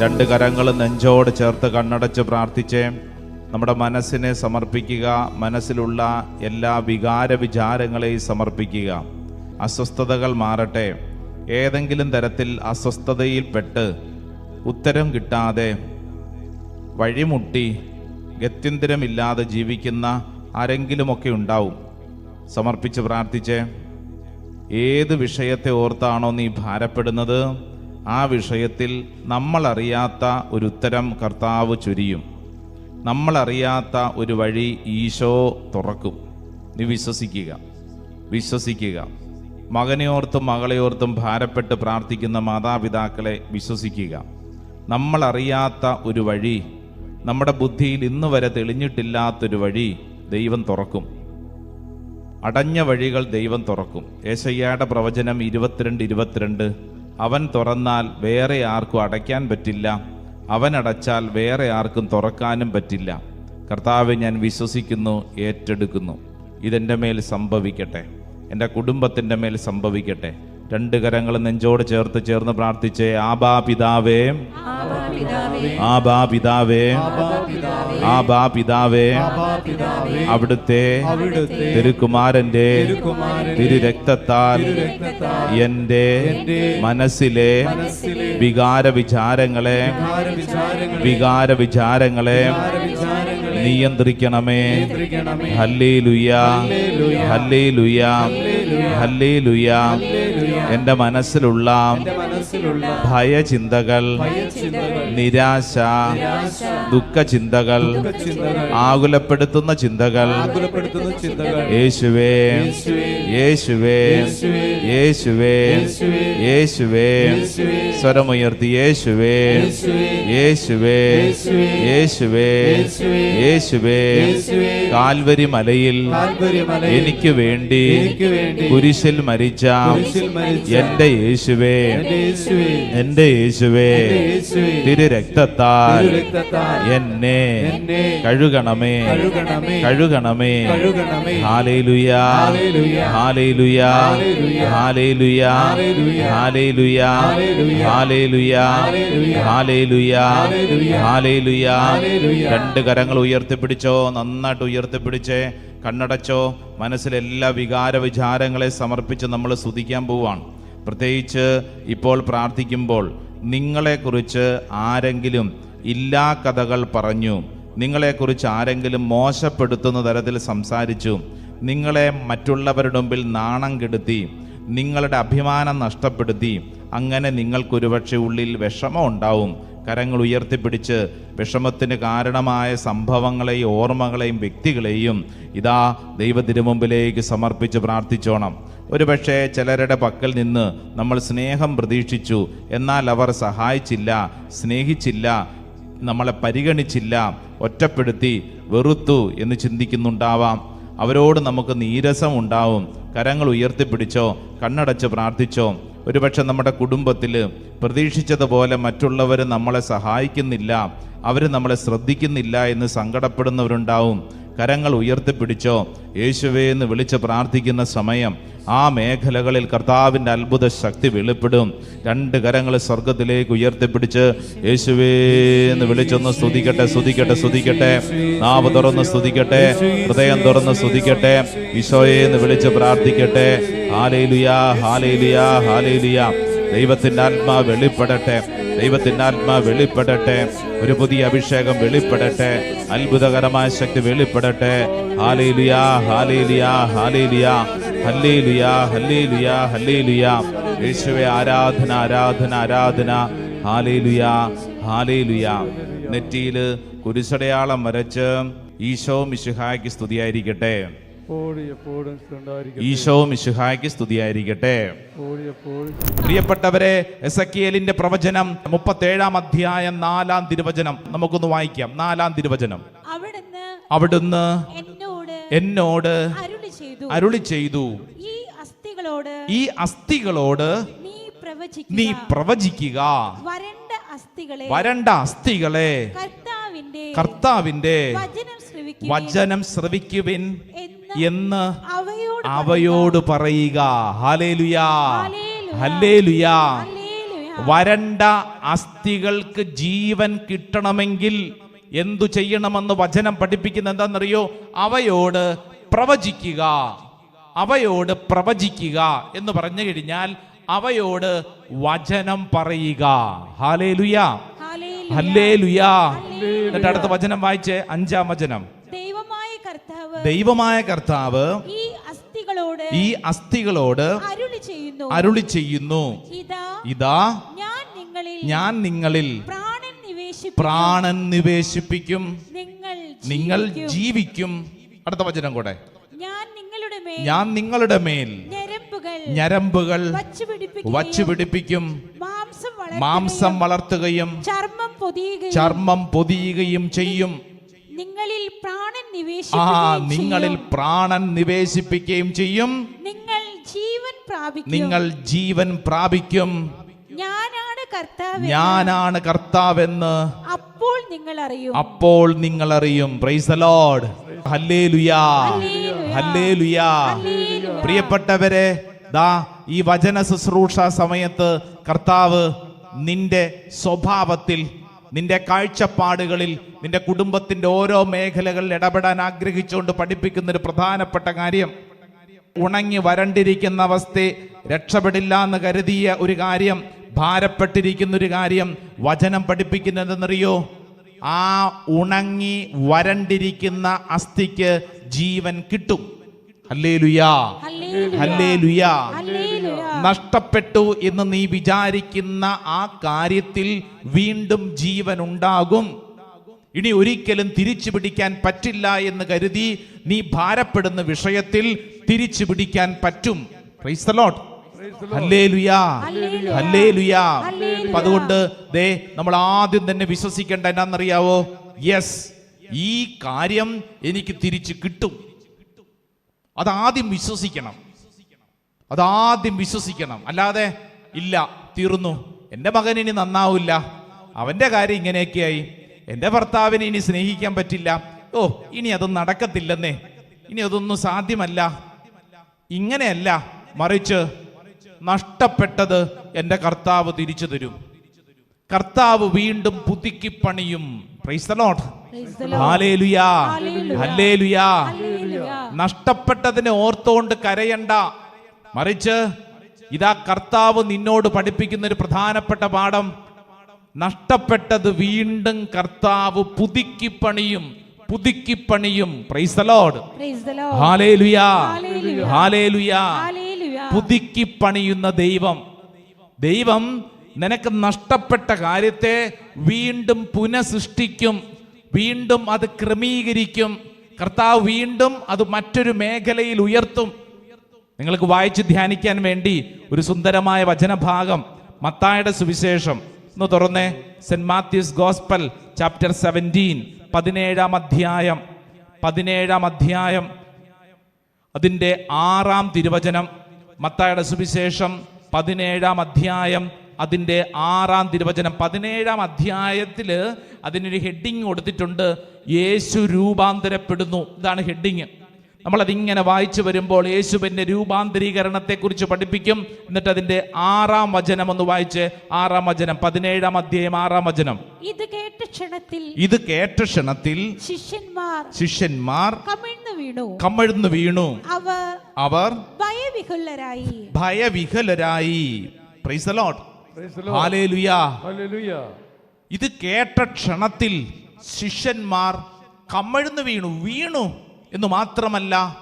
രണ്ട് കരങ്ങൾ നെഞ്ചോട് ചേർത്ത് കണ്ണടച്ച് പ്രാർത്ഥിച്ചേ. നമ്മുടെ മനസ്സിനെ സമർപ്പിക്കുക മനസ്സിലുള്ള എല്ലാ വികാര വിചാരങ്ങളെയും സമർപ്പിക്കുക. അസ്വസ്ഥതകൾ മാറട്ടെ. ഏതെങ്കിലും തരത്തിൽ അസ്വസ്ഥതയിൽപ്പെട്ട് ഉത്തരം കിട്ടാതെ വഴിമുട്ടി ഗത്യന്തരമില്ലാതെ ജീവിക്കുന്ന ആരെങ്കിലുമൊക്കെ ഉണ്ടാവും. സമർപ്പിച്ച് പ്രാർത്ഥിച്ച് ഏത് വിഷയത്തെ ഓർത്താണോ നീ ഭാരപ്പെടുന്നത് ആ വിഷയത്തിൽ നമ്മളറിയാത്ത ഒരു ഉത്തരം കർത്താവ് ചൊരിയും. നമ്മളറിയാത്ത ഒരു വഴി ഈശോ തുറക്കും. നീ വിശ്വസിക്കുക വിശ്വസിക്കുക. മകനെയോർത്തും മകളെയോർത്തും ഭാരപ്പെട്ട് പ്രാർത്ഥിക്കുന്ന മാതാപിതാക്കളെ വിശ്വസിക്കുക. നമ്മളറിയാത്ത ഒരു വഴി നമ്മുടെ ബുദ്ധിയിൽ ഇന്ന് വരെ തെളിഞ്ഞിട്ടില്ലാത്തൊരു വഴി ദൈവം തുറക്കും. അടഞ്ഞ വഴികൾ ദൈവം തുറക്കും. ഏശയ്യയുടെ പ്രവചനം ഇരുപത്തിരണ്ട് ഇരുപത്തിരണ്ട് അവൻ തുറന്നാൽ വേറെ ആർക്കും അടയ്ക്കാൻ പറ്റില്ല. അവൻ അടച്ചാൽ വേറെ ആർക്കും തുറക്കാനും പറ്റില്ല. കർത്താവ് ഞാൻ വിശ്വസിക്കുന്നു ഏറ്റെടുക്കുന്നു. ഇതെന്റെ മേൽ സംഭവിക്കട്ടെ. എന്റെ കുടുംബത്തിന്റെ മേൽ സംഭവിക്കട്ടെ. രണ്ട് കരങ്ങൾ നെഞ്ചോട് ചേർത്ത് ചേർന്ന് പ്രാർത്ഥിച്ച് ആബാ പിതാവേ. ആബാ പിതാവേ. ആബാ പിതാവേ. അവിടുത്തെ തിരുക്കുമാരന്റെ തിരു രക്തത്താൽ എന്റെ മനസ്സിലെ വികാര വിചാരങ്ങളെ വികാര വിചാരങ്ങളെ നിയന്ത്രിക്കണമേ. ഹല്ലേ ലുയ ഹല്ലേ ലുയ ഹല്ലേ ലുയ എന്റെ മനസ്സിലുള്ള ഭയചിന്തകൾ നിരാശ ദുഃഖചിന്തകൾ ആകുലപ്പെടുത്തുന്ന ചിന്തകൾ. യേശുവേ യേശുവേ യേശുവേ യേശുവേ സ്വരമുയർത്തി യേശുവേ യേശുവേ യേശുവേ യേശുവേ കാൽവരി മലയിൽ എനിക്ക് വേണ്ടി കുരിശിൽ മരിച്ച എന്റെ യേശുവേ എന്റെ യേശുവേ തിരു രക്തത്താൽ എന്നെ കഴുകണമേ കഴുകണമേ ഹാലയിലുയാ ഹാലയിലുയാ ഹാലയിലുയാ ഹാലയിലുയാ രണ്ട് കരങ്ങൾ ഉയർത്തിപ്പിടിച്ചോ നന്നായിട്ട് ഉയർത്തിപ്പിടിച്ചേ കണ്ണടച്ചോ മനസ്സിലെല്ലാ വികാര വിചാരങ്ങളെ സമർപ്പിച്ച് നമ്മൾ സ്തുതിക്കാൻ പോവാണ്. പ്രത്യേകിച്ച് ഇപ്പോൾ പ്രാർത്ഥിക്കുമ്പോൾ നിങ്ങളെക്കുറിച്ച് ആരെങ്കിലും ഇല്ലാ കഥകൾ പറഞ്ഞു നിങ്ങളെക്കുറിച്ച് ആരെങ്കിലും മോശപ്പെടുത്തുന്ന തരത്തിൽ സംസാരിച്ചു നിങ്ങളെ മറ്റുള്ളവരുടെ മുമ്പിൽ നാണം കെടുത്തി നിങ്ങളുടെ അഭിമാനം നഷ്ടപ്പെടുത്തി അങ്ങനെ നിങ്ങൾക്കൊരുപക്ഷെ ഉള്ളിൽ വിഷമം ഉണ്ടാവും കരങ്ങൾ ഉയർത്തിപ്പിടിച്ച് വിഷമത്തിന് കാരണമായ സംഭവങ്ങളെയും ഓർമ്മകളെയും വ്യക്തികളെയും ഇതാ ദൈവത്തിരുമുമ്പിലേക്ക് സമർപ്പിച്ച് പ്രാർത്ഥിച്ചോണം. ഒരുപക്ഷെ ചിലരുടെ പക്കൽ നിന്ന് നമ്മൾ സ്നേഹം പ്രതീക്ഷിച്ചു. എന്നാൽ അവർ സഹായിച്ചില്ല സ്നേഹിച്ചില്ല നമ്മളെ പരിഗണിച്ചില്ല ഒറ്റപ്പെടുത്തി വെറുത്തു എന്ന് ചിന്തിക്കുന്നുണ്ടാവാം. അവരോട് നമുക്ക് നീരസം ഉണ്ടാവും. കരങ്ങൾ ഉയർത്തിപ്പിടിച്ചോ കണ്ണടച്ച് പ്രാർത്ഥിച്ചോ. ഒരുപക്ഷെ നമ്മുടെ കുടുംബത്തിൽ പ്രതീക്ഷിച്ചതുപോലെ മറ്റുള്ളവർ നമ്മളെ സഹായിക്കുന്നില്ല അവർ നമ്മളെ ശ്രദ്ധിക്കുന്നില്ല എന്ന് സങ്കടപ്പെടുന്നവരുണ്ടാവും. കരങ്ങൾ ഉയർത്തിപ്പിടിച്ചോ? യേശുവേ എന്ന് വിളിച്ച് പ്രാർത്ഥിക്കുന്ന സമയം ആ മേഖലകളിൽ കർത്താവിന്റെ അത്ഭുത ശക്തി വെളിപ്പെടും. രണ്ട് കരങ്ങൾ സ്വർഗത്തിലേക്ക് ഉയർത്തിപ്പിടിച്ച് യേശുവേ എന്ന് വിളിച്ചൊന്ന് സ്തുതിക്കട്ടെ സ്തുതിക്കട്ടെ സ്തുതിക്കട്ടെ. നാവ് തുറന്ന് സ്തുതിക്കട്ടെ ഹൃദയം തുറന്ന് സ്തുതിക്കട്ടെ. ഈശോയെ എന്ന് വിളിച്ച് പ്രാർത്ഥിക്കട്ടെ. ഹാലയിലുയാ ഹാലയിലുയാ ഹാലയിലുയാ ദൈവത്തിന്റെ ആത്മാ വെളിപ്പെടട്ടെ. ദൈവത്തിന്റെ ആത്മാ വെളിപ്പെടട്ടെ. ഒരു പുതിയ അഭിഷേകം വെളിപ്പെടട്ടെ. അത്ഭുതകരമായ ശക്തി വെളിപ്പെടട്ടെ. ഹാലേലിയാ ഹാലേലിയാ ഹാലേലിയാ. ഹല്ലേലിയാ ഹല്ലേലിയാ ഹല്ലേലിയാ. യേശുവേ ആരാധന ആരാധന ആരാധന. Hallelujah hallelujah. നെറ്റിയിൽ കുരിശടയാളം വരച്ച് ഈശോ മിശുഹായ്ക്ക് സ്തുതിയായിരിക്കട്ടെ. ഈശോ മിശിഹായ്ക്ക് സ്തുതിയായിരിക്കട്ടെ. പ്രിയപ്പെട്ടവരെ എസക്കിയേലിന്റെ പ്രവചനം മുപ്പത്തേഴാം അധ്യായം നാലാം തിരുവചനം. നമുക്കൊന്ന് വായിക്കാം. നാലാം തിരുവചനം. അവിടുന്ന് അവിടുന്ന് എന്നോട് എന്നോട് അരുളി ചെയ്തു. ഈ അസ്ഥികളോട് ഈ അസ്ഥികളോട് നീ നീ പ്രവചിക്കുക. പ്രവചിക്കുക വരണ്ട അസ്ഥികളെ വരണ്ട അസ്ഥികളെ കർത്താവിന്റെ കർത്താവിന്റെ വചനം ശ്രവിക്കുവിൻ. വചനം ശ്രവിക്കുവിൻ. എന്ന് അവയോട് പറയുക. Hallelujah hallelujah. വരണ്ട അസ്ഥികൾക്ക് ജീവൻ കിട്ടണമെങ്കിൽ എന്തു ചെയ്യണമെന്ന് വചനം പഠിപ്പിക്കുന്ന എന്താണെന്നറിയോ? അവയോട് പ്രവചിക്കുക. അവയോട് പ്രവചിക്കുക എന്ന് പറഞ്ഞു കഴിഞ്ഞാൽ അവയോട് വചനം പറയുക. ഹാലേ ലുയാ ഹല്ലേ ലുയാ എന്നിട്ട് അടുത്ത വചനം വായിച്ചേ. അഞ്ചാം വചനം. ദൈവമായ കർത്താവ് ഈ അസ്ഥികളോട് ഈ അസ്ഥികളോട് അരുളി ചെയ്യുന്നു. അരുളി ചെയ്യുന്നു. ഇതാ ഇതാ ഞാൻ നിങ്ങളിൽ ഞാൻ നിങ്ങളിൽ പ്രാണൻ നിവേശിപ്പിക്കും. പ്രാണൻ നിവേശിപ്പിക്കും. നിങ്ങൾ നിങ്ങൾ ജീവിക്കും. അടുത്ത വചനം കൂടെ. ഞാൻ നിങ്ങളുടെ മേൽ ഞാൻ നിങ്ങളുടെ മേൽ ഞരമ്പുകൾ വച്ചു പിടിപ്പിക്കും മാംസം വളർത്തുകയും വളർത്തുകയും ചർമ്മം പൊതിയുകയും ചർമ്മം പൊതിയുകയും ചെയ്യും. നിങ്ങളിൽ പ്രാണൻ ആ നിങ്ങളിൽ ചെയ്യും. പ്രാണൻ നിവേശിപ്പിക്കുകയും ചെയ്യും. നിങ്ങൾ ജീവൻ പ്രാപിക്കും. നിങ്ങൾ ജീവൻ പ്രാപിക്കും. ഞാനാണ് കർത്താവ് ഞാനാണ് കർത്താവെന്ന് അപ്പോൾ നിങ്ങൾ അറിയും. അപ്പോൾ നിങ്ങൾ അറിയും. Praise lord. Hallelujah hallelujah. പ്രിയപ്പെട്ടവരെ ദാ ഈ വചന ശുശ്രൂഷ സമയത്ത് കർത്താവ് നിന്റെ സ്വഭാവത്തിൽ നിന്റെ കാഴ്ചപ്പാടുകളിൽ നിന്റെ കുടുംബത്തിന്റെ ഓരോ മേഖലകളിൽ ഇടപെടാൻ ആഗ്രഹിച്ചുകൊണ്ട് പഠിപ്പിക്കുന്ന ഒരു പ്രധാനപ്പെട്ട കാര്യം ഉണങ്ങി വരണ്ടിരിക്കുന്ന അവസ്ഥയെ രക്ഷപ്പെടില്ല എന്ന് കരുതിയ ഒരു കാര്യം ഭാരപ്പെട്ടിരിക്കുന്ന ഒരു കാര്യം വചനം പഠിപ്പിക്കുന്നതെന്നറിയോ ആ ഉണങ്ങി വരണ്ടിരിക്കുന്ന അസ്ഥിക്ക് ജീവൻ കിട്ടും. നഷ്ടപ്പെട്ടു എന്ന് നീ വിചാരിക്കുന്ന ആ കാര്യത്തിൽ വീണ്ടും ജീവൻ ഉണ്ടാകും ഇനി ഒരിക്കലും തിരിച്ചു പിടിക്കാൻ പറ്റില്ല എന്ന് കരുതി നീ ഭാരപ്പെടുന്ന വിഷയത്തിൽ തിരിച്ചു പിടിക്കാൻ പറ്റും. അതുകൊണ്ട് ദേ നമ്മൾ ആദ്യം തന്നെ വിശ്വസിക്കേണ്ട എന്നാന്നറിയാവോ? യെസ് ഈ കാര്യം എനിക്ക് തിരിച്ചു കിട്ടും. അതാദ്യം വിശ്വസിക്കണം. അതാദ്യം വിശ്വസിക്കണം. അല്ലാതെ ഇല്ല തീർന്നു. എന്റെ മകൻ ഇനി നന്നാവില്ല. അവന്റെ കാര്യം ഇങ്ങനെയൊക്കെയായി. എന്റെ ഭർത്താവിനെ ഇനി സ്നേഹിക്കാൻ പറ്റില്ല. ഓ ഇനി അതൊന്നും നടക്കത്തില്ലെന്നേ. ഇനി അതൊന്നും സാധ്യമല്ല. ഇങ്ങനെയല്ല മറിച്ച് നഷ്ടപ്പെട്ടത് എന്റെ കർത്താവ് തിരിച്ചു തരും. കർത്താവ് വീണ്ടും പുതുക്കിപ്പണിയും പണിയും. Praise the lord the hallelujah hallelujah. നഷ്ടപ്പെട്ടതിനെ ഓർത്തുകൊണ്ട് കരയണ്ട. മറിച്ച് ഇതാ കർത്താവ് നിന്നോട് പഠിപ്പിക്കുന്ന ഒരു പ്രധാനപ്പെട്ട പാഠം. നഷ്ടപ്പെട്ടത് വീണ്ടും കർത്താവ് പുതുക്കി പണിയും പുതുക്കി പണിയും. പുതുക്കി പണിയുന്ന ദൈവം. ദൈവം നിനക്ക് നഷ്ടപ്പെട്ട കാര്യത്തെ വീണ്ടും പുനഃസൃഷ്ടിക്കും. വീണ്ടും അത് ക്രമീകരിക്കും. കർത്താവ് വീണ്ടും അത് മറ്റൊരു മേഖലയിൽ ഉയർത്തും. നിങ്ങൾക്ക് വായിച്ച് ധ്യാനിക്കാൻ വേണ്ടി ഒരു സുന്ദരമായ വചനഭാഗം മത്തായുടെ സുവിശേഷം. ഒന്ന് തുറന്നേ. Saint Matthew's gospel chapter seventeen പതിനേഴാം അധ്യായം. പതിനേഴാം അധ്യായം. അതിന്റെ ആറാം തിരുവചനം മത്തായുടെ സുവിശേഷം പതിനേഴാം അധ്യായം അതിന്റെ ആറാം തിരുവചനം പതിനേഴാം അധ്യായത്തിൽ അതിനൊരു ഹെഡിങ് കൊടുത്തിട്ടുണ്ട്. യേശു രൂപാന്തരപ്പെടുന്നു. ഇതാണ് ഹെഡിങ്. നമ്മളതിങ്ങനെ വായിച്ചു വരുമ്പോൾ യേശുവിന്റെ രൂപാന്തരീകരണത്തെക്കുറിച്ച് പഠിപ്പിക്കും. എന്നിട്ട് അതിന്റെ ആറാം വചനം ഒന്ന് വായിച്ച് ആറാം വചനം പതിനേഴാം അധ്യായം ആറാം വചനം. ഇത് കേട്ട ക്ഷണത്തിൽ ഇത് കേട്ട ക്ഷണത്തിൽ ശിഷ്യന്മാർ ശിഷ്യന്മാർ കമിഴ്ന്നു വീണു. കമിഴ്ന്നു വീണു. അവർ അവർ ഭയവിഹുലരായി. ഭയവിഹുലരായി. Praise the ഇത് കേട്ട ക്ഷണത്തിൽ ശിഷ്യന്മാർ കമഴ്ന്നു വീണു വീണു എന്ന് മാത്രമല്ല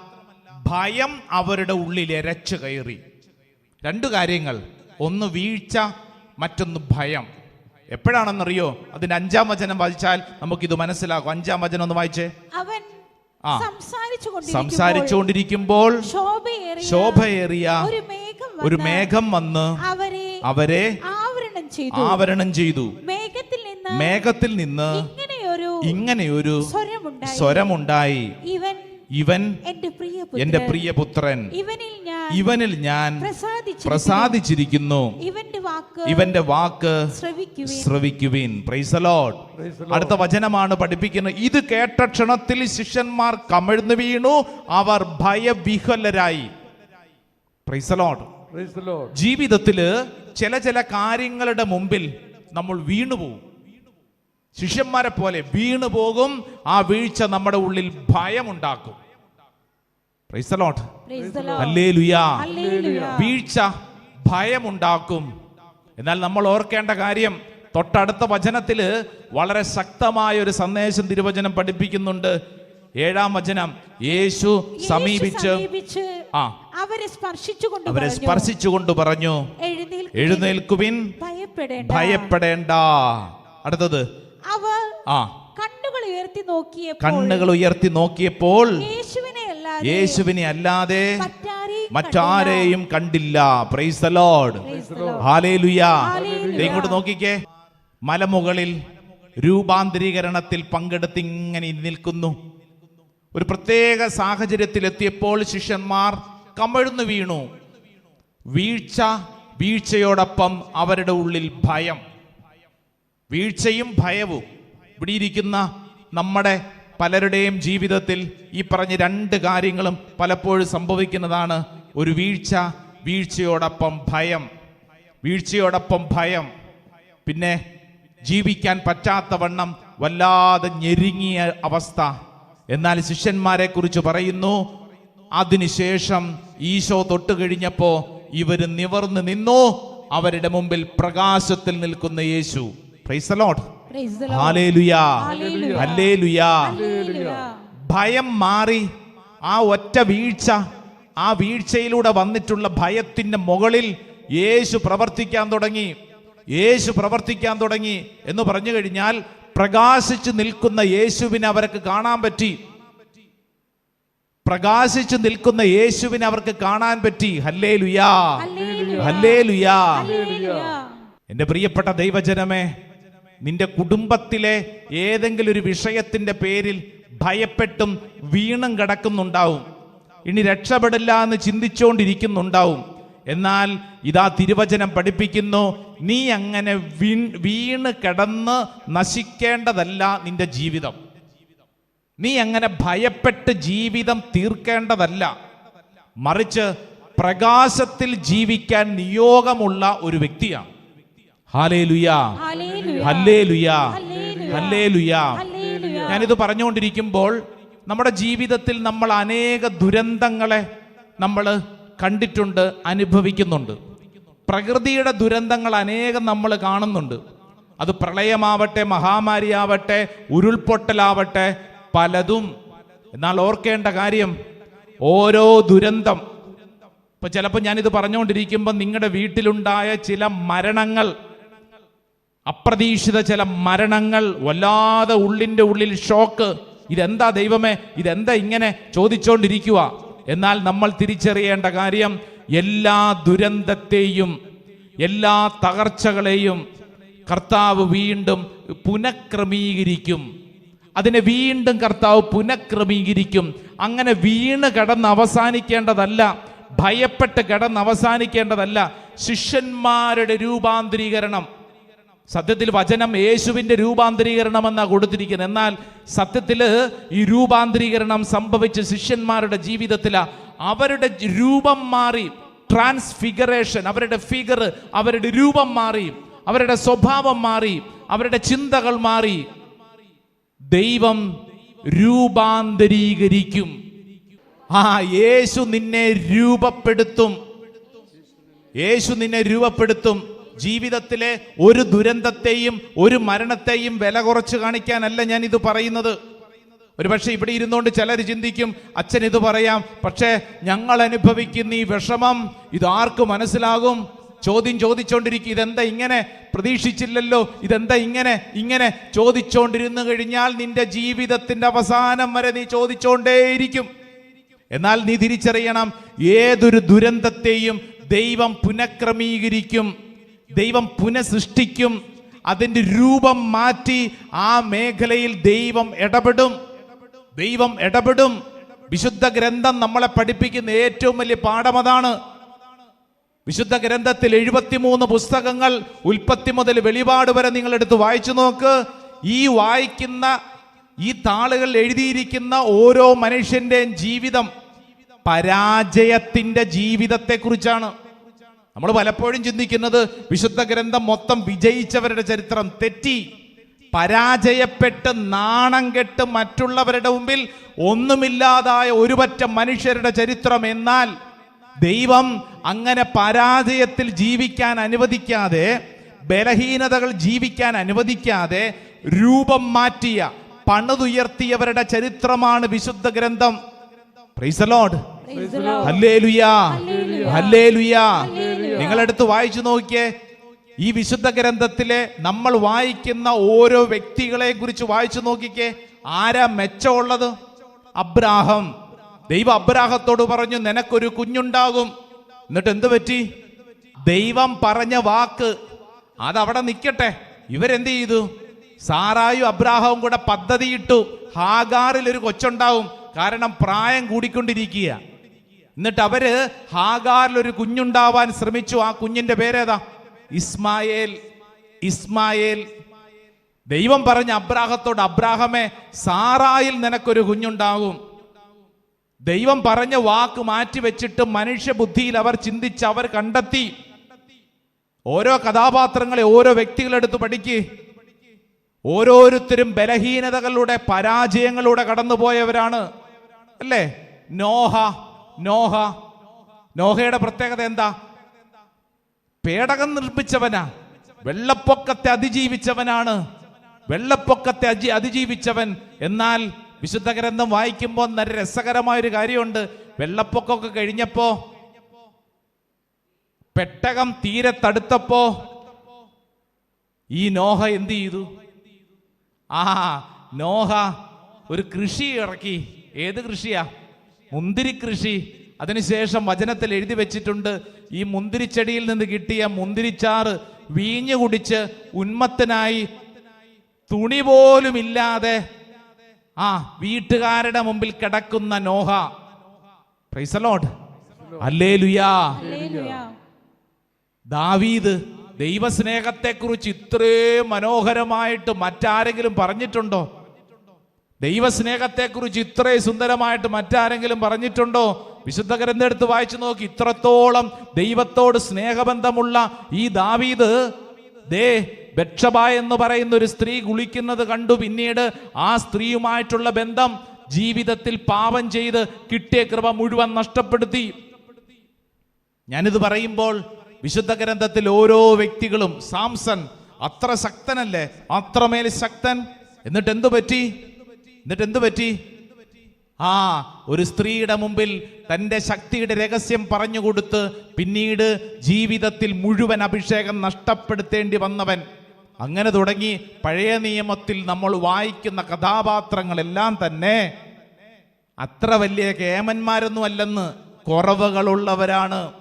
ഭയം അവരുടെ ഉള്ളിൽ എരച്ചു കയറി. രണ്ടു കാര്യങ്ങൾ. ഒന്ന് വീഴ്ച മറ്റൊന്ന് ഭയം. എപ്പോഴാണെന്നറിയോ? അതിന്റെ അഞ്ചാം വചനം വായിച്ചാൽ നമുക്ക് ഇത് മനസ്സിലാകും. അഞ്ചാം വചനം ഒന്ന് വായിച്ചേ. അവൻ ആ. സംസാരിച്ചുകൊണ്ടിരിക്കുമ്പോൾ ശോഭയേറിയ ശോഭയേറിയ ഒരു മേഘം ഒരു വന്ന് അവൻ വന്ന് അവരെ ആവരണം ചെയ്തു. ആവരണം ചെയ്തു. മേഘത്തിൽ നിന്ന് മേഘത്തിൽ നിന്ന് ഇങ്ങനെയൊരു ഇങ്ങനെയൊരു സ്വരമുണ്ടായി. ഇവൻ ഇവൻ എന്റെ പ്രിയ എന്റെ പ്രിയപുത്രൻ ഇവനിൽ ഞാൻ ഇവനിൽ ഞാൻ പ്രസാദിച്ചിരിക്കുന്നു. ഇവന്റെ വാക്ക് ഇവന്റെ വാക്ക് ശ്രവിക്കുവിൻ. പ്രൈസലോട്ട് അടുത്ത വചനമാണ് പഠിപ്പിക്കുന്നത്. ഇത് കേട്ട ക്ഷണത്തിൽ ശിഷ്യന്മാർ കമിഴ്ന്നു വീണു. അവർ ഭയവിഹ്വലരായി. പ്രൈസ് ലോഡ് ചില ചില കാര്യങ്ങളുടെ മുമ്പിൽ നമ്മൾ വീണുപോകും ശിഷ്യന്മാരെ പോലെ വീണു പോകും ആ വീഴ്ച നമ്മുടെ ഉള്ളിൽ ഭയമുണ്ടാക്കും. വീഴ്ച ഭയമുണ്ടാക്കും. എന്നാൽ നമ്മൾ ഓർക്കേണ്ട കാര്യം തൊട്ടടുത്ത വചനത്തിൽ വളരെ ശക്തമായ ഒരു സന്ദേശം തിരുവചനം പഠിപ്പിക്കുന്നുണ്ട്. ഏഴാം വചനം യേശു സമീപിച്ച് അവരെ സ്പർശിച്ചുകൊണ്ട് അവരെ പറഞ്ഞു, സ്പർശിച്ചുകൊണ്ട് പറഞ്ഞു എഴുന്നേൽക്കുവിൻ, ഭയപ്പെടേണ്ട. അടുത്തത് അവർ ആ. കണ്ണുകൾ ഉയർത്തി നോക്കിയപ്പോൾ കണ്ണുകൾ ഉയർത്തി നോക്കിയപ്പോൾ യേശുവിനെ അല്ലാതെ യേശുവിനെ അല്ലാതെ മറ്റാരെയും കണ്ടില്ല. Praise the Lord. ഹാലേലുയാ ഇങ്ങോട്ട് നോക്കിക്കേ. മലമുകളിൽ രൂപാന്തരീകരണത്തിൽ പങ്കെടുത്ത് ഇങ്ങനെ നിൽക്കുന്നു. ഒരു പ്രത്യേക സാഹചര്യത്തിൽ എത്തിയപ്പോൾ ശിഷ്യന്മാർ കമഴ്ന്നു വീണു. വീഴ്ച വീഴ്ചയോടൊപ്പം അവരുടെ ഉള്ളിൽ ഭയം. വീഴ്ചയും ഭയവും. ഇവിടെ ഇരിക്കുന്ന നമ്മുടെ പലരുടെയും ജീവിതത്തിൽ ഈ പറഞ്ഞ രണ്ട് കാര്യങ്ങളും പലപ്പോഴും സംഭവിക്കുന്നതാണ്. ഒരു വീഴ്ച വീഴ്ചയോടൊപ്പം ഭയം. വീഴ്ചയോടൊപ്പം ഭയം. പിന്നെ ജീവിക്കാൻ പറ്റാത്തവണ്ണം വല്ലാതെ ഞെരുങ്ങിയ അവസ്ഥ. എന്നാൽ ശിഷ്യന്മാരെ കുറിച്ച് പറയുന്നു അതിനുശേഷം ഈശോ തൊട്ട് കഴിഞ്ഞപ്പോ ഇവർ നിവർന്ന് നിന്നു. അവരുടെ മുമ്പിൽ പ്രകാശത്തിൽ നിൽക്കുന്ന യേശു. ഭയം മാറി ആ ഒറ്റ വീഴ്ച ആ വീഴ്ചയിലൂടെ വന്നിട്ടുള്ള ഭയത്തിന്റെ മുകളിൽ യേശു പ്രവർത്തിക്കാൻ തുടങ്ങി. യേശു പ്രവർത്തിക്കാൻ തുടങ്ങി എന്ന് പറഞ്ഞു കഴിഞ്ഞാൽ പ്രകാശിച്ചു നിൽക്കുന്ന യേശുവിനെ അവർക്ക് കാണാൻ പറ്റി. പ്രകാശിച്ച് നിൽക്കുന്ന യേശുവിനെ അവർക്ക് കാണാൻ പറ്റി. ഹല്ലേ ലുയാ. ഹല്ലേ ലുയാ എന്റെ എന്റെ പ്രിയപ്പെട്ട ദൈവജനമേ നിന്റെ കുടുംബത്തിലെ ഏതെങ്കിലും ഒരു വിഷയത്തിന്റെ പേരിൽ ഭയപ്പെട്ടും വീണും കിടക്കുന്നുണ്ടാവും. ഇനി രക്ഷപ്പെടില്ല എന്ന് ചിന്തിച്ചുകൊണ്ടിരിക്കുന്നുണ്ടാവും എന്നാൽ ഇതാ തിരുവചനം പഠിപ്പിക്കുന്നു നീ അങ്ങനെ വീണ് കിടന്ന് നശിക്കേണ്ടതല്ല നിന്റെ ജീവിതം. നീ അങ്ങനെ ഭയപ്പെട്ട് ജീവിതം തീർക്കേണ്ടതല്ല. മറിച്ച് പ്രകാശത്തിൽ ജീവിക്കാൻ നിയോഗമുള്ള ഒരു വ്യക്തിയാണ്. ഞാനിത് പറഞ്ഞുകൊണ്ടിരിക്കുമ്പോൾ നമ്മുടെ ജീവിതത്തിൽ നമ്മൾ അനേക ദുരന്തങ്ങളെ നമ്മൾ കണ്ടിട്ടുണ്ട് അനുഭവിക്കുന്നുണ്ട്. പ്രകൃതിയുടെ ദുരന്തങ്ങൾ അനേകം നമ്മൾ കാണുന്നുണ്ട്. അത് പ്രളയമാവട്ടെ മഹാമാരിയാവട്ടെ ഉരുൾപൊട്ടലാവട്ടെ പലതും. എന്നാൽ ഓർക്കേണ്ട കാര്യം ഓരോ ദുരന്തം. ഇപ്പൊ ചിലപ്പോൾ ഞാനിത് പറഞ്ഞുകൊണ്ടിരിക്കുമ്പോൾ നിങ്ങളുടെ വീട്ടിലുണ്ടായ ചില മരണങ്ങൾ അപ്രതീക്ഷിത ചില മരണങ്ങൾ വല്ലാതെ ഉള്ളിന്റെ ഉള്ളിൽ ഷോക്ക്. ഇതെന്താ ദൈവമേ? ഇതെന്താ ഇങ്ങനെ ചോദിച്ചുകൊണ്ടിരിക്കുക എന്നാൽ നമ്മൾ തിരിച്ചറിയേണ്ട കാര്യം എല്ലാ ദുരന്തത്തെയും എല്ലാ തകർച്ചകളെയും കർത്താവ് വീണ്ടും പുനഃക്രമീകരിക്കും. അതിനെ വീണ്ടും കർത്താവ് പുനഃക്രമീകരിക്കും. അങ്ങനെ വീണ് കടന്ന് അവസാനിക്കേണ്ടതല്ല ഭയപ്പെട്ട് കടന്ന് അവസാനിക്കേണ്ടതല്ല ശിഷ്യന്മാരുടെ രൂപാന്തരീകരണം. സത്യത്തിൽ വചനം യേശുവിന്റെ രൂപാന്തരീകരണം എന്നാ കൊടുത്തിരിക്കുന്നത്. എന്നാൽ സത്യത്തിൽ ഈ രൂപാന്തരീകരണം സംഭവിച്ച ശിഷ്യന്മാരുടെ ജീവിതത്തില അവരുടെ രൂപം മാറി ട്രാൻസ്ഫിഗറേഷൻ അവരുടെ ഫിഗർ അവരുടെ രൂപം മാറി അവരുടെ സ്വഭാവം മാറി അവരുടെ ചിന്തകൾ മാറി. ദൈവം രൂപാന്തരീകരിക്കും. ആ യേശു നിന്നെ രൂപപ്പെടുത്തും. യേശു നിന്നെ രൂപപ്പെടുത്തും. ജീവിതത്തിലെ ഒരു ദുരന്തത്തെയും ഒരു മരണത്തെയും വില കുറച്ച് കാണിക്കാനല്ല ഞാൻ ഇത് പറയുന്നത്. ഒരുപക്ഷെ ഇവിടെ ഇരുന്നുകൊണ്ട് ചിലർ ചിന്തിക്കും അച്ഛൻ ഇത് പറയാം പക്ഷേ ഞങ്ങൾ അനുഭവിക്കുന്ന ഈ വിഷമം ഇതാർക്ക് മനസ്സിലാകും? ചോദ്യം ചോദിച്ചുകൊണ്ടിരിക്കും ഇതെന്താ ഇങ്ങനെ? പ്രതീക്ഷിച്ചില്ലല്ലോ ഇതെന്താ ഇങ്ങനെ? ഇങ്ങനെ ചോദിച്ചുകൊണ്ടിരുന്നു കഴിഞ്ഞാൽ നിന്റെ ജീവിതത്തിന്റെ അവസാനം വരെ നീ ചോദിച്ചുകൊണ്ടേയിരിക്കും എന്നാൽ നീ തിരിച്ചറിയണം ഏതൊരു ദുരന്തത്തെയും ദൈവം പുനഃക്രമീകരിക്കും. ദൈവം പുനഃസൃഷ്ടിക്കും അതിന്റെ രൂപം മാറ്റി ആ മേഖലയിൽ ദൈവം ഇടപെടും. ദൈവം ഇടപെടും. വിശുദ്ധ ഗ്രന്ഥം നമ്മളെ പഠിപ്പിക്കുന്ന ഏറ്റവും വലിയ പാഠം അതാണ്. വിശുദ്ധ ഗ്രന്ഥത്തിൽ എഴുപത്തിമൂന്ന് പുസ്തകങ്ങൾ ഉൽപ്പത്തി മുതൽ വെളിപാട് വരെ നിങ്ങൾ എടുത്ത് വായിച്ചു നോക്ക്. ഈ വായിക്കുന്ന ഈ താളുകൾ എഴുതിയിരിക്കുന്ന ഓരോ മനുഷ്യന്റെയും ജീവിതം പരാജയത്തിന്റെ ജീവിതത്തെ കുറിച്ചാണ് നമ്മൾ പലപ്പോഴും ചിന്തിക്കുന്നത് വിശുദ്ധ ഗ്രന്ഥം മൊത്തം വിജയിച്ചവരുടെ ചരിത്രം തെറ്റി. പരാജയപ്പെട്ട് നാണം കെട്ട് മറ്റുള്ളവരുടെ മുമ്പിൽ ഒന്നുമില്ലാതായ ഒരുപറ്റം മനുഷ്യരുടെ ചരിത്രം എന്നാൽ ദൈവം അങ്ങനെ പരാജയത്തിൽ ജീവിക്കാൻ അനുവദിക്കാതെ ബലഹീനതകൾ ജീവിക്കാൻ അനുവദിക്കാതെ രൂപം മാറ്റിയ പണിതുയർത്തിയവരുടെ ചരിത്രമാണ് വിശുദ്ധ ഗ്രന്ഥം. Praise നിങ്ങളെടുത്ത് വായിച്ചു നോക്കിയേ. ഈ വിശുദ്ധ ഗ്രന്ഥത്തിലെ നമ്മൾ വായിക്കുന്ന ഓരോ വ്യക്തികളെ കുറിച്ച് വായിച്ചു നോക്കിക്കേ. ആരാ മെച്ചമുള്ളത്? അബ്രാഹം. ദൈവം അബ്രാഹത്തോട് പറഞ്ഞു നിനക്കൊരു കുഞ്ഞുണ്ടാകും. എന്നിട്ട് എന്ത് പറ്റി? ദൈവം പറഞ്ഞ വാക്ക് അതവിടെ നിൽക്കട്ടെ ഇവരെന്ത് ചെയ്തു? സാറായും അബ്രാഹവും കൂടെ പദ്ധതിയിട്ടു ഹാഗാറിൽ ഒരു കൊച്ചുണ്ടാവും. കാരണം പ്രായം കൂടിക്കൊണ്ടിരിക്കുക എന്നിട്ട് അവർ ഹാഗാറിൽ ഒരു കുഞ്ഞുണ്ടാവാൻ ശ്രമിച്ചു. ആ കുഞ്ഞിന്റെ പേരേതാ? ഇസ്മായേൽ. ഇസ്മായേൽ. ദൈവം പറഞ്ഞ അബ്രാഹത്തോട് അബ്രാഹമേ സാറായിൽ നിനക്കൊരു കുഞ്ഞുണ്ടാകും. ദൈവം പറഞ്ഞ വാക്ക് മാറ്റി വെച്ചിട്ട് മനുഷ്യബുദ്ധിയിൽ അവർ ചിന്തിച്ച് അവർ കണ്ടെത്തി. ഓരോ കഥാപാത്രങ്ങളെ ഓരോ വ്യക്തികളെടുത്ത് പഠിക്ക്. ഓരോരുത്തരും ബലഹീനതകളുടെ പരാജയങ്ങളിലൂടെ കടന്നുപോയവരാണ്. അല്ലേ? നോഹ നോഹ നോഹയുടെ പ്രത്യേകത എന്താ? പേടകം നിർമ്മിച്ചവനാ. വെള്ളപ്പൊക്കത്തെ അതിജീവിച്ചവനാണ്. വെള്ളപ്പൊക്കത്തെ അജി അതിജീവിച്ചവൻ. എന്നാൽ വിശുദ്ധ ഗ്രന്ഥം വായിക്കുമ്പോൾ നല്ല രസകരമായ ഒരു കാര്യമുണ്ട്. വെള്ളപ്പൊക്കമൊക്കെ കഴിഞ്ഞപ്പോ പെട്ടകം തീരെ തടുത്തപ്പോ ഈ നോഹ എന്ത് ചെയ്തു? ആ നോഹ ഒരു കൃഷി ഇറക്കി. ഏത് കൃഷിയാ? മുന്തിരി കൃഷി. അതിനുശേഷം വചനത്തിൽ എഴുതി വെച്ചിട്ടുണ്ട് ഈ മുന്തിരിച്ചെടിയിൽ നിന്ന് കിട്ടിയ മുന്തിരിച്ചാറ് വീഞ്ഞു കുടിച്ച് ഉന്മത്തനായി തുണി പോലും ഇല്ലാതെ ആ വീട്ടുകാരുടെ മുമ്പിൽ കിടക്കുന്ന നോഹ. പ്രൈസലോട്ട് അല്ലേ ലുയാ ദാവീദ് ദാവീദ് ദൈവസ്നേഹത്തെക്കുറിച്ച് ഇത്രയും മനോഹരമായിട്ട് മറ്റാരെങ്കിലും പറഞ്ഞിട്ടുണ്ടോ? ദൈവസ്നേഹത്തെക്കുറിച്ച് ഇത്രയും സുന്ദരമായിട്ട് മറ്റാരെങ്കിലും പറഞ്ഞിട്ടുണ്ടോ? വിശുദ്ധ ഗ്രന്ഥം എടുത്ത് വായിച്ചു നോക്കി. ഇത്രത്തോളം ദൈവത്തോട് സ്നേഹബന്ധമുള്ള ഈ ദാവീദ് ദേ ബക്ഷബ എന്ന് പറയുന്ന ഒരു സ്ത്രീ കുളിക്കുന്നത് കണ്ടു. പിന്നീട് ആ സ്ത്രീയുമായിട്ടുള്ള ബന്ധം ജീവിതത്തിൽ പാപം ചെയ്ത് കിട്ടിയ കൃപ മുഴുവൻ നഷ്ടപ്പെടുത്തി. ഞാനിത് പറയുമ്പോൾ വിശുദ്ധ ഗ്രന്ഥത്തിൽ ഓരോ വ്യക്തികളും സാംസൺ അത്ര ശക്തനല്ലേ? അത്രമേൽ ശക്തൻ. എന്നിട്ട് എന്തു പറ്റി? എന്നിട്ട് എന്തു പറ്റി? ആ ഒരു സ്ത്രീയുടെ മുമ്പിൽ തന്റെ ശക്തിയുടെ രഹസ്യം പറഞ്ഞുകൊടുത്ത് പിന്നീട് ജീവിതത്തിൽ മുഴുവൻ അഭിഷേകം നഷ്ടപ്പെടുത്തേണ്ടി വന്നവൻ. അങ്ങനെ തുടങ്ങി പഴയ നിയമത്തിൽ നമ്മൾ വായിക്കുന്ന കഥാപാത്രങ്ങളെല്ലാം തന്നെ അത്ര വലിയ കേമന്മാരൊന്നും അല്ലെന്ന് കുറവുകളുള്ളവരാണ്.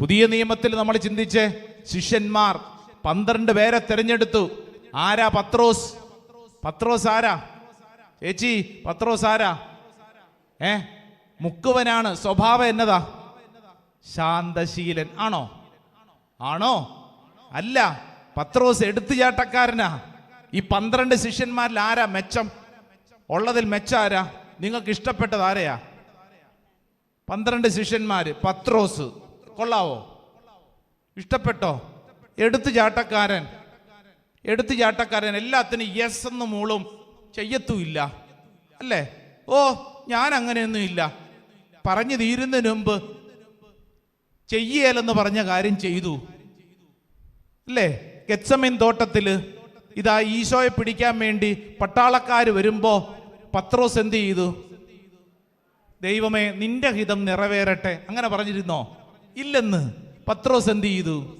പുതിയ നിയമത്തിൽ നമ്മൾ ചിന്തിച്ചേ ശിഷ്യന്മാർ പന്ത്രണ്ട് പേരെ തിരഞ്ഞെടുത്തു. ആരാ പത്രോസ്? പത്രോസ് ആരാ? ചേച്ചി പത്രോസ് ആരാ? ഏ? മുക്കുവനാണ്. സ്വഭാവം എന്നതാ? ശാന്തശീലൻ. ആണോ? ആണോ? അല്ല പത്രോസ് എടുത്തുചാട്ടക്കാരനാ. ഈ പന്ത്രണ്ട് ശിഷ്യന്മാരിൽ ആരാ മെച്ചം? ഉള്ളതിൽ മെച്ചം ആരാ നിങ്ങൾക്ക് ഇഷ്ടപ്പെട്ടത് ആരെയാ? പന്ത്രണ്ട് ശിഷ്യന്മാര്. പത്രോസ്. കൊള്ളാവോ? ഇഷ്ടപ്പെട്ടോ? എടുത്തു ചാട്ടക്കാരൻ എടുത്തു ചാട്ടക്കാരൻ എല്ലാത്തിനും യെസ് എന്ന് മൂളും ചെയ്യത്തുമില്ല. അല്ലേ? ഓ ഞാൻ അങ്ങനെയൊന്നും ഇല്ല പറഞ്ഞു തീരുന്നതിന് മുമ്പ് ചെയ്യേലെന്ന് പറഞ്ഞ കാര്യം ചെയ്തു. അല്ലേ? ഗച്ചമിൻ തോട്ടത്തിൽ ഇതാ ഈശോയെ പിടിക്കാൻ വേണ്ടി പട്ടാളക്കാർ വരുമ്പോൾ പത്രോസ് എന്ത് ചെയ്തു? ദൈവമേ നിന്റെ ഹിതം നിറവേറട്ടെ. അങ്ങനെ പറഞ്ഞിരുന്നോ? ഇല്ലെന്ന്. പത്രോസ് എന്ത് ചെയ്തു?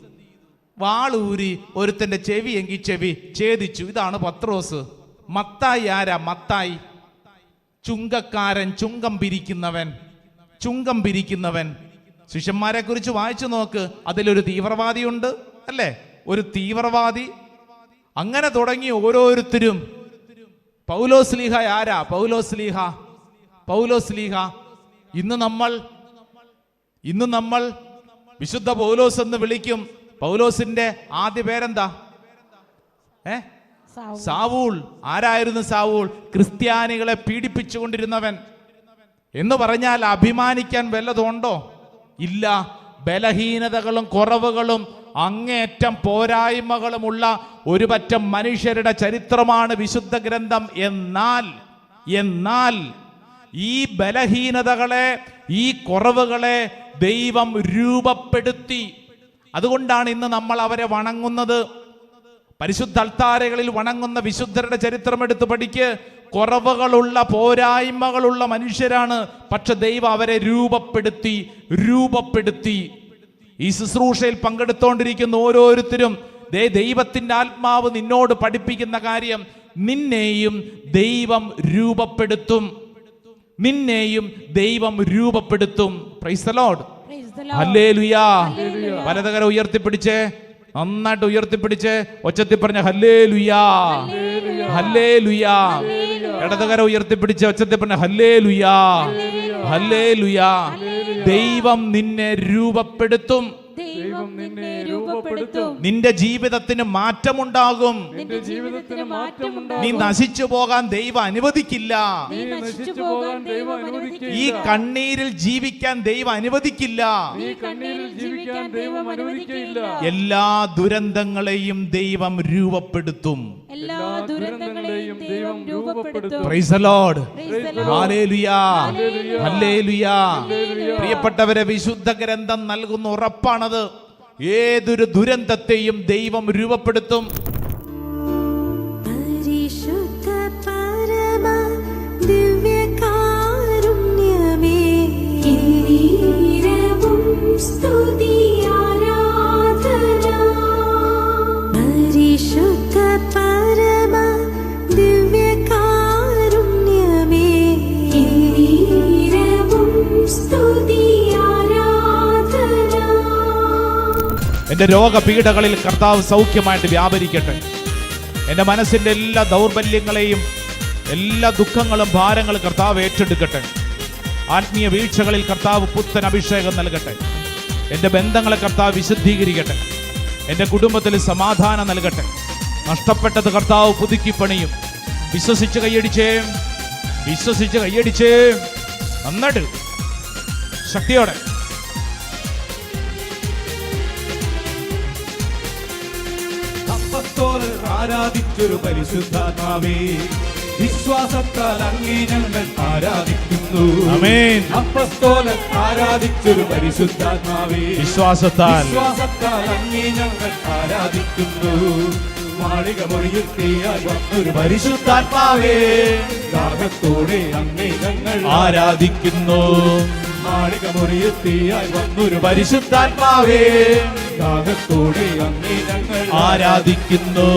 വാളൂരി ഒരുത്തന്റെ ചെവി എങ്കി ചെവി ഛേദിച്ചു. ഇതാണ് പത്രോസ്. മത്തായി ആരാ? മത്തായി. ചുങ്കക്കാരൻ ചുങ്കം പിരിക്കുന്നവൻ ചുങ്കം പിരിക്കുന്നവൻ. ശിഷ്യന്മാരെ കുറിച്ച് വായിച്ചു നോക്ക് അതിലൊരു തീവ്രവാദിയുണ്ട് അല്ലേ? ഒരു തീവ്രവാദി. അങ്ങനെ തുടങ്ങി ഓരോരുത്തരും. പൗലോസ്ലീഹ ആരാ? പൗലോസ്ലീഹ പൗലോസ്ലീഹ ഇന്ന് നമ്മൾ ഇന്ന് നമ്മൾ വിശുദ്ധ പൗലോസ് എന്ന് വിളിക്കും. പൗലോസിന്റെ ആദ്യ പേരെന്താ? ഏ? സാവൂ. സാവൂൾ. ആരായിരുന്നു സാവൂൾ? ക്രിസ്ത്യാനികളെ പീഡിപ്പിച്ചുകൊണ്ടിരുന്നവൻ. എന്ന് പറഞ്ഞാൽ അഭിമാനിക്കാൻ വല്ലതുണ്ടോ ഇല്ല. ബലഹീനതകളും കുറവുകളും അങ്ങേറ്റം പോരായ്മകളുമുള്ള ഒരു പറ്റം മനുഷ്യരുടെ ചരിത്രമാണ് വിശുദ്ധ ഗ്രന്ഥം. എന്നാൽ എന്നാൽ ഈ ബലഹീനതകളെ ഈ കുറവുകളെ ദൈവം രൂപപ്പെടുത്തി. അതുകൊണ്ടാണ് ഇന്ന് നമ്മൾ അവരെ വണങ്ങുന്നത്. പരിശുദ്ധ അൽത്താരകളിൽ വണങ്ങുന്ന വിശുദ്ധരുടെ ചരിത്രം എടുത്ത് പഠിക്ക്. കുറവുകളുള്ള പോരായ്മകളുള്ള മനുഷ്യരാണ്. പക്ഷെ ദൈവം അവരെ രൂപപ്പെടുത്തി രൂപപ്പെടുത്തി. ഈ ശുശ്രൂഷയിൽ പങ്കെടുത്തുകൊണ്ടിരിക്കുന്ന ഓരോരുത്തരും ദേ ദൈവത്തിന്റെ ആത്മാവ് നിന്നോട് പഠിപ്പിക്കുന്ന കാര്യം നിന്നെയും ദൈവം രൂപപ്പെടുത്തും. നിന്നെയും ദൈവം രൂപപ്പെടുത്തും. പ്രൈസ് ലോഡ് അല്ലേ ലുയാ വലതകര ഉയർത്തിപ്പിടിച്ച്. നന്നായിട്ട് ഉയർത്തിപ്പിടിച്ച് ഒച്ചത്തിൽ പറഞ്ഞ ഹല്ലേ ലുയാ ഹല്ലേ ലുയാ ഇടതുകര ഉയർത്തിപ്പിടിച്ച് ഒച്ചത്തിൽ പറഞ്ഞ ഹല്ലേ ലുയാ ഹല്ലേ ലുയാ ദൈവം നിന്നെ രൂപപ്പെടുത്തും. നിന്നെ രൂപപ്പെടുത്തും. നിന്റെ ജീവിതത്തിന് മാറ്റമുണ്ടാകും. നിന്റെ ജീവിതത്തിന് മാറ്റമുണ്ടാകും. നീ നശിച്ചു പോകാൻ ദൈവം അനുവദിക്കില്ല. നീ നശിച്ചു പോകാൻ ദൈവം അനുവദിക്കില്ല. ഈ കണ്ണീരിൽ ജീവിക്കാൻ ദൈവം അനുവദിക്കില്ല. ഈ കണ്ണീരിൽ ജീവിക്കാൻ ദൈവം അനുവദിക്കില്ല. എല്ലാ ദുരന്തങ്ങളെയും ദൈവം രൂപപ്പെടുത്തും. എല്ലാ ദുരന്തങ്ങളെയും ദൈവം രൂപപ്പെടുത്തും. പ്രൈസ്. ഹല്ലേലൂയാ. ഹല്ലേലൂയാ. പ്രിയപ്പെട്ടവരെ വിശുദ്ധ ഗ്രന്ഥം നൽകുന്ന ഉറപ്പാണത്. ഏതൊരു ദുരന്തത്തെയും ദൈവം രൂപപ്പെടുത്തും. എന്റെ രോഗപീഠകളിൽ കർത്താവ് സൗഖ്യമായിട്ട് വ്യാപരിക്കട്ടെ. എന്റെ മനസ്സിന്റെ എല്ലാ ദൗർബല്യങ്ങളെയും എല്ലാ ദുഃഖങ്ങളും ഭാരങ്ങളും കർത്താവ് ഏറ്റെടുക്കട്ടെ. ആത്മീയ വീഴ്ചകളിൽ കർത്താവ് പുത്തൻ അഭിഷേകം നൽകട്ടെ. എന്റെ ബന്ധങ്ങളെ കർത്താവ് വിശുദ്ധീകരിക്കട്ടെ. എന്റെ കുടുംബത്തിൽ സമാധാനം നൽകട്ടെ. നഷ്ടപ്പെട്ടത് കർത്താവ് പുതുക്കി പണിയും. വിശ്വസിച്ച് കൈയടിച്ചേ. വിശ്വസിച്ച് കൈയടിച്ചേ. നന്നായിട്ട്. ശക്തിയോടെ. ആരാധിച്ചൊരു പരിശുദ്ധാത്മാവേ. വിശ്വാസത്താൽ അങ്ങേ ഞങ്ങൾ ആരാധിക്കുന്നു. ആമേൻ. അപ്പസ്തോലർ ആരാധിച്ചൊരു പരിശുദ്ധാത്മാവേ. വിശ്വാസത്താൽ. വിശ്വാസത്താൽ അങ്ങേ ഞങ്ങൾ ആരാധിക്കുന്നു. മാളിക മൊഴിയിൽ വന്നൊരു പരിശുദ്ധാത്മാവേ. ദാഹത്തോടെ അങ്ങേ ഞങ്ങൾ ആരാധിക്കുന്നു. മാളിക മുറിയിൽ തീയാൽ വന്നൊരു പരിശുദ്ധാത്മാവേ. ദാഹത്തോടെ അങ്ങേ ഞങ്ങൾ ആരാധിക്കുന്നു.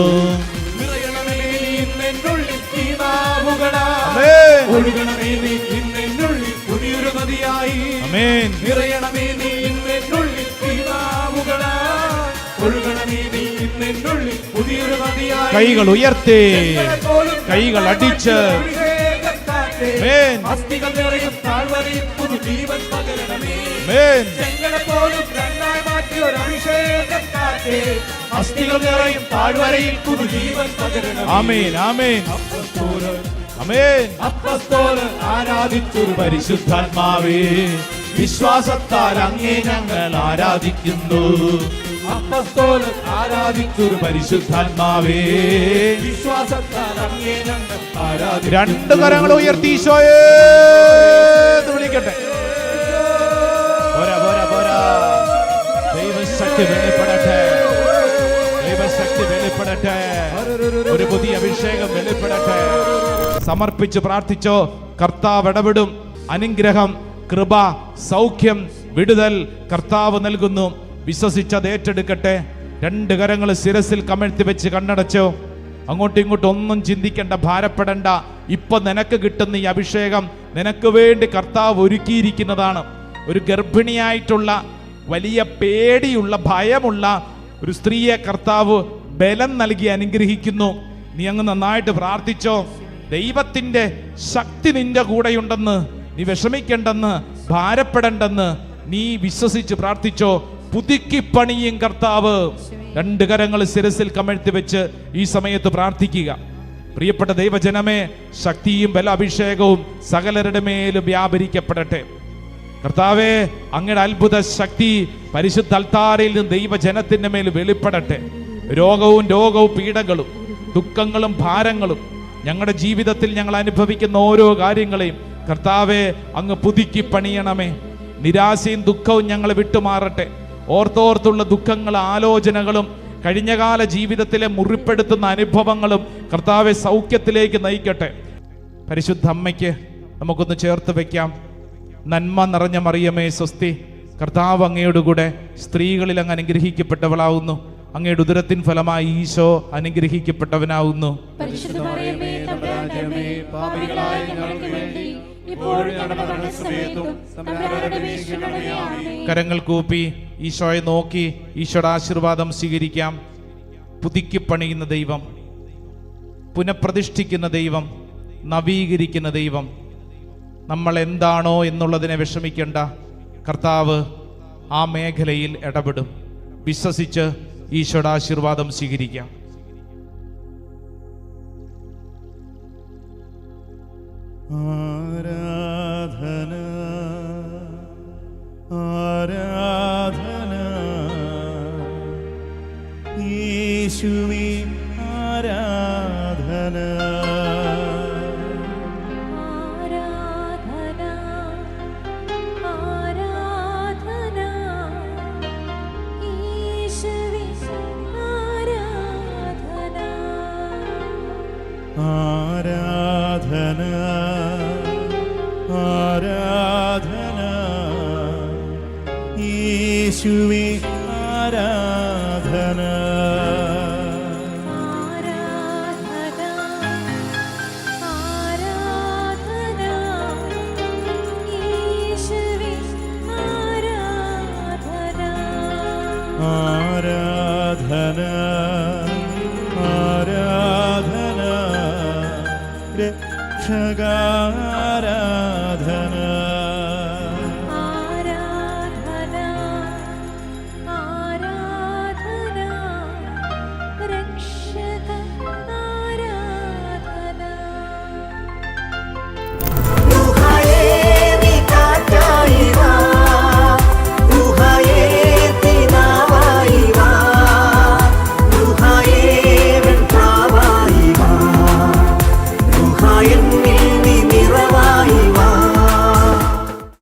നീ. ഒഴുകണമേ ഇന്നെന്നുള്ളിൽ പുതിയൊരു നദിയായി. നിറയണമേ നീ ഇന്നെന്നുള്ളിൽ. ഒഴുകണമേ നീ ഇന്നെന്നുള്ളിൽ പുതിയൊരു നദിയായി. കൈകൾ ഉയർത്തി. കൈകൾ അടിച്ച്. അസ്ഥികൾ നിറയും താഴ്വരയിൽ പുതു ജീവൻ പകരണമേ. ഞങ്ങളെ പോലും രണ്ടായി മാറ്റി ഒരു അഭിഷേകത്താറ്റേ. അസ്ഥികൾ നിറയും താഴ്വരയിൽ പുതു ജീവൻ ആമേൻ ആമേൻ അമേൻ ആരാധിച്ചൊരു പരിശുദ്ധാത്മാവേ. വിശ്വാസത്താൽ അങ്ങേ ഞങ്ങൾ ആരാധിക്കുന്നു. അപ്പസ്തോലർ ആരാധിച്ചൊരു പരിശുദ്ധാത്മാവേ. വിശ്വാസത്താൽ അങ്ങേ ഞങ്ങൾ ആരാധി രണ്ട് കരങ്ങൾ ഉയർത്തി ഈശോയേ. വിളിക്കട്ടെ. പോരാ പോരാ പോരാ. ദൈവശക്തി വെളിപ്പെടട്ടെ. ദൈവശക്തി വെളിപ്പെടട്ടെ. ഒരു പുതിയ അഭിഷേകം വെളിപ്പെടട്ടെ. സമർപ്പിച്ച് പ്രാർത്ഥിച്ചോ. കർത്താവ് ഇടപെടും. അനുഗ്രഹം കൃപ സൗഖ്യം വിടുതൽ കർത്താവ് നൽകുന്നു. വിശ്വസിച്ചത് ഏറ്റെടുക്കട്ടെ. രണ്ട് കരങ്ങൾ ശിരസിൽ കമഴ്ത്തി വെച്ച് കണ്ണടച്ചോ. അങ്ങോട്ടും ഇങ്ങോട്ടും ഒന്നും ചിന്തിക്കേണ്ട ഭാരപ്പെടേണ്ട. ഇപ്പൊ നിനക്ക് കിട്ടുന്ന ഈ അഭിഷേകം നിനക്ക് വേണ്ടി കർത്താവ് ഒരുക്കിയിരിക്കുന്നതാണ്. ഒരു ഗർഭിണിയായിട്ടുള്ള വലിയ പേടിയുള്ള ഭയമുള്ള ഒരു സ്ത്രീയെ കർത്താവ് ബലം നൽകി അനുഗ്രഹിക്കുന്നു. നീ അങ്ങ് നന്നായിട്ട് പ്രാർത്ഥിച്ചോ. ദൈവത്തിന്റെ ശക്തി നിന്റെ കൂടെയുണ്ടെന്ന് നീ വിഷമിക്കേണ്ടെന്ന് ഭാരപ്പെടണ്ടെന്ന് നീ വിശ്വസിച്ച് പ്രാർത്ഥിച്ചോ. പുതുക്കി പണിയും കർത്താവ്. രണ്ട് കരങ്ങൾ ശിരസിൽ കമഴ്ത്തി വെച്ച് ഈ സമയത്ത് പ്രാർത്ഥിക്കുക. പ്രിയപ്പെട്ട ദൈവജനമേ ശക്തിയും ബലാഭിഷേകവും സകലരുടെ മേലും വ്യാപരിക്കപ്പെടട്ടെ. കർത്താവേ അങ്ങയുടെ അത്ഭുത ശക്തി പരിശുദ്ധ അൽത്താരയിൽ നിന്ന് ദൈവജനത്തിന്റെ മേൽ വെളിപ്പെടട്ടെ. രോഗവും രോഗവും പീഡകളും ദുഃഖങ്ങളും ഭാരങ്ങളും ഞങ്ങളുടെ ജീവിതത്തിൽ ഞങ്ങൾ അനുഭവിക്കുന്ന ഓരോ കാര്യങ്ങളെയും കർത്താവെ അങ്ങ് പുതുക്കി പണിയണമേ. നിരാശയും ദുഃഖവും ഞങ്ങളെ വിട്ടുമാറട്ടെ. ഓർത്തോർത്തുള്ള ദുഃഖങ്ങൾ ആലോചനകളും കഴിഞ്ഞകാല ജീവിതത്തിലെ മുറിപ്പെടുത്തുന്ന അനുഭവങ്ങളും കർത്താവെ സൗഖ്യത്തിലേക്ക് നയിക്കട്ടെ. പരിശുദ്ധ അമ്മയ്ക്ക് നമുക്കൊന്ന് ചേർത്ത് വയ്ക്കാം നന്മ നിറഞ്ഞ മറിയമേ സ്വസ്തി. കർത്താവ് അങ്ങയുടെ കൂടെ സ്ത്രീകളിൽ അങ്ങ് അനുഗ്രഹിക്കപ്പെട്ടവളാവുന്നു. അങ്ങയുടെ ഉദരത്തിൻ ഫലമായി ഈശോ അനുഗ്രഹിക്കപ്പെട്ടവനാവുന്നു. പരിശുദ്ധ മറിയമേ തമ്പുരാന്റെ അമ്മേ പാപികളായ ഞങ്ങൾക്ക് വേണ്ടി കരങ്ങൾ കൂപ്പി ഈശോയെ നോക്കി ഈശോയുടെ ആശീർവാദം സ്വീകരിക്കാം. പുതുക്കി പണിയുന്ന ദൈവം പുനഃപ്രതിഷ്ഠിക്കുന്ന ദൈവം നവീകരിക്കുന്ന ദൈവം. നമ്മൾ എന്താണോ എന്നുള്ളതിനെ വിഷമിക്കേണ്ട. കർത്താവ് ആ മേഖലയിൽ ഇടപെടും. വിശ്വസിച്ച് ഈശോയുടെ ആശീർവാദം സ്വീകരിക്കാം. ആരാധന ആരാധന. യേശുവേ യേശുവേ